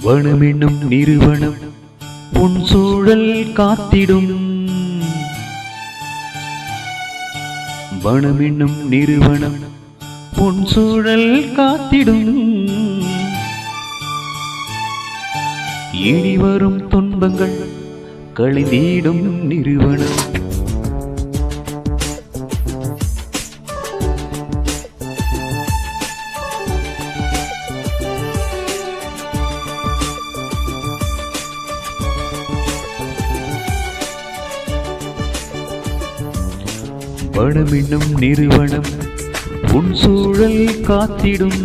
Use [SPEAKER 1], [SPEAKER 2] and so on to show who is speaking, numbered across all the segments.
[SPEAKER 1] வனமென்னும் நிறுவனம் உன் சூழல் காத்திடும். வனமென்னும் நிறுவனம் உன் சூழல் காத்திடும். இனி வரும் துன்பங்கள் கழிந்திடும் நிறுவனம். வனமென்னும் நிறுவனம் உன் சூழல் காத்திடும்.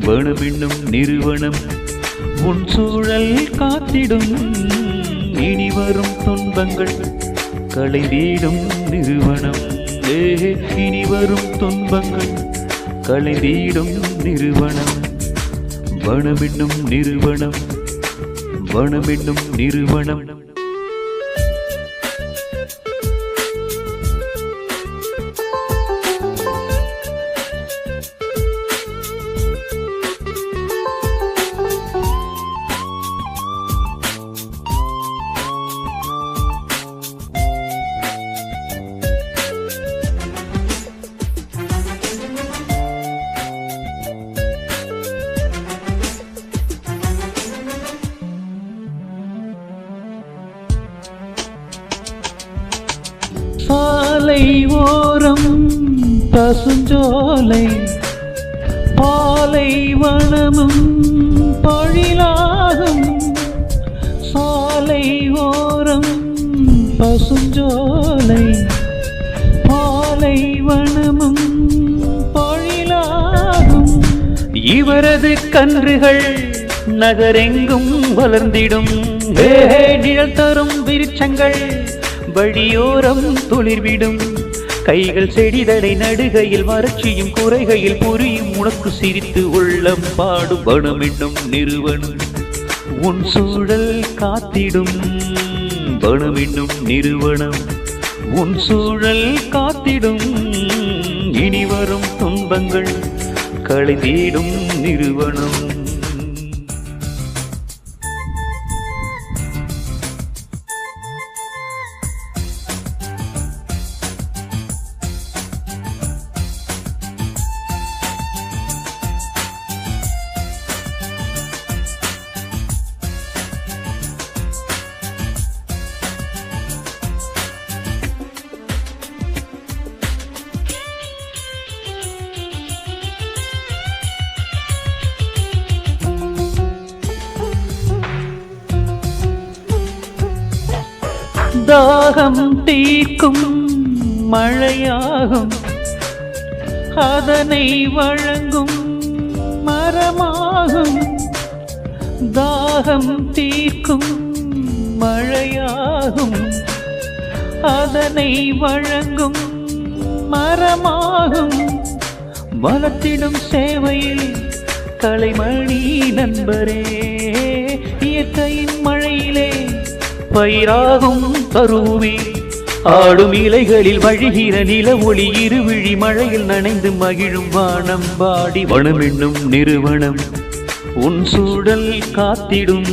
[SPEAKER 1] வனமென்னும் நிறுவனம் உன் சூழல் காத்திடும். இனி வரும் துன்பங்கள் களைதீடும் நிறுவனம். ஏ இனி வரும் துன்பங்கள் களைதீடும் நிறுவனம். வனமென்னும் நிறுவனம் வனமென்னும் நிறுவனம். சாலை ஓரம் பசுஞ்சோலை பாலை வனமும் பழிலாகும். சாலை ஓரம் பசுஞ்சோலை பாலை வனமும் பழிலாகும். இவரது கன்றுகள் நகரெங்கும் வளர்ந்திடும். நிழல் தரும் விருட்சங்கள் வழியோரம் துளிர்விடும். கைகள் செடிதடை நடுகையில் வறட்சியும் குறைகையில் புரியும். உனக்கு சிரித்து உள்ளம் பாடும். வனம் என்னும் நிறுவனம் உன் சூழல் காத்திடும். வனம் என்னும் நிறுவனம் உன் சூழல் காத்திடும். இனி வரும் துன்பங்கள் களைதீடும் நிறுவனம். தாகம் தீர்க்கும் மழையாகும். அதனை வழங்கும் மரமாகும். தாகம் தீர்க்கும் மழையாகும். அதனை வழங்கும் மரமாகும். வளர்த்திடும் சேவையில் கலைமணி நண்பரே இயற்கையின் மழையிலே பயிராகும் கருவி. ஆடும் இலைகளில் வழிகிற நில ஒளி இருவிழி மழையில் நனைந்து மகிழும் வானம் பாடி வனம் என்னும் நிறுவனம். உன் சூழல் காத்திடும்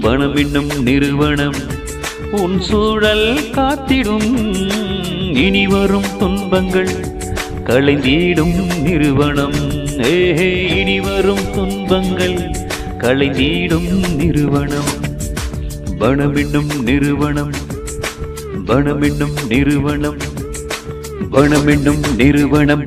[SPEAKER 1] வனம் என்னும் நிறுவனம். உன் சூழல் காத்திடும் இனி வரும் துன்பங்கள் களைந்தீடும் நிறுவனம். ஏஹே இனி வரும் துன்பங்கள் களைந்தீடும் நிறுவனம். வனமென்னும் நிறுவனம் வனமென்னும் நிறுவனம் வனமென்னும் நிறுவனம்.